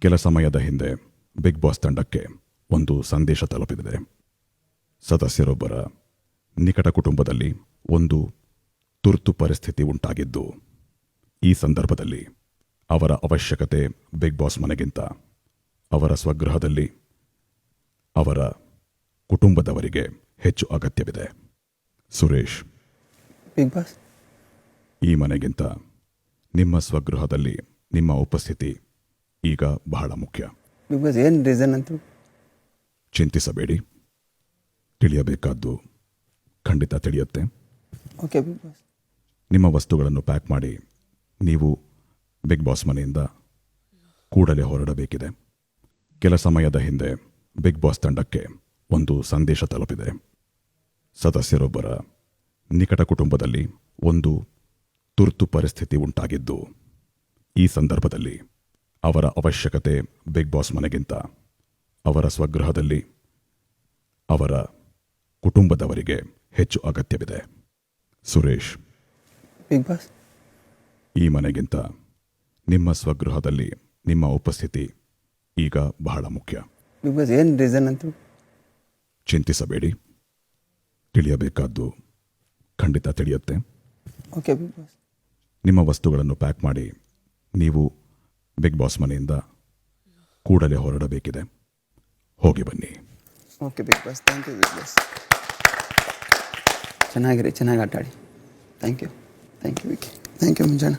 ಕೆಲ ಸಮಯದ ಹಿಂದೆ ಬಿಗ್ ಬಾಸ್ ತಂಡಕ್ಕೆ ಒಂದು ಸಂದೇಶ ತಲುಪಿದೆ ಸದಸ್ಯರೊಬ್ಬರ ನಿಕಟ ಕುಟುಂಬದಲ್ಲಿ ಒಂದು ತುರ್ತು ಪರಿಸ್ಥಿತಿ ಉಂಟಾಗಿದ್ದು ಈ ಸಂದರ್ಭದಲ್ಲಿ ಅವರ ಅವಶ್ಯಕತೆ ಬಿಗ್ ಬಾಸ್ ಮನೆಗಿಂತ ಅವರ ಸ್ವಗೃಹದಲ್ಲಿ ಅವರ ಕುಟುಂಬದವರಿಗೆ ಹೆಚ್ಚು ಅಗತ್ಯವಿದೆ. Suresh Bigg Boss? ಈ ಮನೆಗಿಂತ ನಿಮ್ಮ ಸ್ವಗೃಹದಲ್ಲಿ ನಿಮ್ಮ ಉಪಸ್ಥಿತಿ ಈಗ ಬಹಳ ಮುಖ್ಯ. ಬಿಕಾಸ್ ಏನು ರೀಸನ್ ಅಂತ? ಚಿಂತಿಸಬೇಡಿ. ತಿಳಿಯಬೇಕಾದ್ದು ಖಂಡಿತ ತಿಳಿಯುತ್ತೆ. ಓಕೆ ನಿಮ್ಮ ವಸ್ತುಗಳನ್ನು ಪ್ಯಾಕ್ ಮಾಡಿ ನೀವು ಬಿಗ್ ಬಾಸ್ ಮನೆಯಿಂದ ಕೂಡಲೇ ಹೊರಡಬೇಕಿದೆ. ಕೆಲ ಸಮಯದ ಹಿಂದೆ ಬಿಗ್ ಬಾಸ್ ತಂಡಕ್ಕೆ ಒಂದು ಸಂದೇಶ ತಲುಪಿದೆ. ಸದಸ್ಯರೊಬ್ಬರ ನಿಕಟ ಕುಟುಂಬದಲ್ಲಿ ಒಂದು ತುರ್ತು ಪರಿಸ್ಥಿತಿ ಉಂಟಾಗಿದ್ದು ಈ ಸಂದರ್ಭದಲ್ಲಿ ಅವರ ಅವಶ್ಯಕತೆ ಬಿಗ್ ಬಾಸ್ ಮನೆಗಿಂತ. ಅವರ ಸ್ವಗೃಹದಲ್ಲಿ ಅವರ ಕುಟುಂಬದವರಿಗೆ ಹೆಚ್ಚು ಅಗತ್ಯವಿದೆ. ಸುರೇಶ್. Bigg Boss? ಈ ಮನೆಗಿಂತ ನಿಮ್ಮ ಸ್ವಗೃಹದಲ್ಲಿ ನಿಮ್ಮ ಉಪಸ್ಥಿತಿ ಈಗ ಬಹಳ ಮುಖ್ಯ. ಬಿಗ್ ಬಾಸ್ ಏನು ರೀಸನ್ ಅಂತ? ಚಿಂತಿಸಬೇಡಿ. ತಿಳಿಯಬೇಕಾದ್ದು ಖಂಡಿತ ತಿಳಿಯುತ್ತೆ. Okay Bigg Boss. ನಿಮ್ಮ ವಸ್ತುಗಳನ್ನು ಪ್ಯಾಕ್ ಮಾಡಿ ನೀವು ಬಿಗ್ ಬಾಸ್ ಮನೆಯಿಂದ ಕೂಡಲೇ ಹೊರಡಬೇಕಿದೆ ಹೋಗಿ ಬನ್ನಿ okay big boss thank you big boss ಚೆನ್ನಾಗಿರಿ ಚೆನ್ನಾಗಿ ಆಟ ಆಡಿ thank you thank you Vicky thank you ಮುಂಜಾನೆ